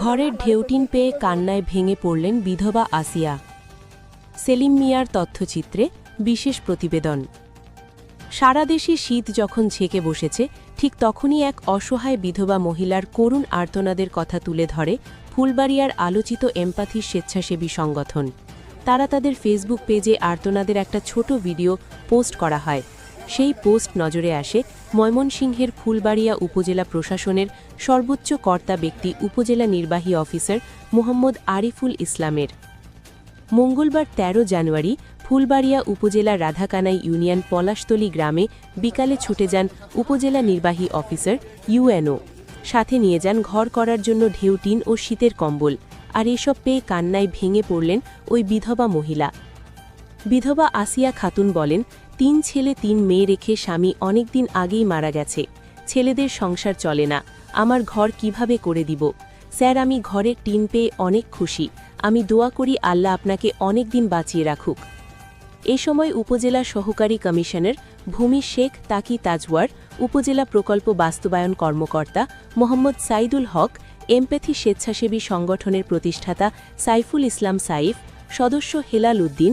ঘরের ঢেউটিন পেয়ে কান্নায় ভেঙে পড়লেন বিধবা আসিয়া। সেলিম মিয়ার তথ্যচিত্রে বিশেষ প্রতিবেদন। সারা দেশে শীত যখন ঝেঁকে বসেছে, ঠিক তখনই এক অসহায় বিধবা মহিলার করুণ আর্তনাদের কথা তুলে ধরে ফুলবাড়িয়ার আলোচিত এমপ্যাথি স্বেচ্ছাসেবী সংগঠন। তারা তাদের ফেসবুক পেজে আর্তনাদের একটা ছোট ভিডিও পোস্ট করা হয়। সেই পোস্ট নজরে আসে ময়মনসিংহের ফুলবাড়িয়া উপজেলা প্রশাসনের সর্বোচ্চ কর্তা ব্যক্তি উপজেলা নির্বাহী অফিসার মোহাম্মদ আরিফুল ইসলামের। মঙ্গলবার ১৩ জানুয়ারি ফুলবাড়িয়া উপজেলা রাধাকানাই ইউনিয়ন পলাশতলী গ্রামে বিকালে ছুটে যান উপজেলা নির্বাহী অফিসার ইউএনও। সাথে নিয়ে যান ঘর করার জন্য ঢেউটিন ও শীতের কম্বল। আর এসব পেয়ে কান্নায় ভেঙে পড়লেন ওই বিধবা মহিলা। বিধবা আসিয়া খাতুন বলেন তিন ছেলে, তিন মেয়ে রেখে স্বামী অনেকদিন আগেই মারা গেছে। ছেলেদের সংসার চলে না। আমার ঘর কীভাবে করে দিব? স্যার, আমি ঘরের টিন পেয়ে অনেক খুশি। আমি দোয়া করি আল্লাহ আপনাকে অনেক দিন বাঁচিয়ে রাখুক। এ সময় উপজেলা সহকারী কমিশনার ভূমি শেখ তাকি তাজওয়ার, উপজেলা প্রকল্প বাস্তবায়ন কর্মকর্তা মোহাম্মদ সাইদুল হক এমপ্যাথি স্বেচ্ছাসেবী সংগঠনের প্রতিষ্ঠাতা সাইফুল ইসলাম সাইফ, সদস্য হেলাল উদ্দিন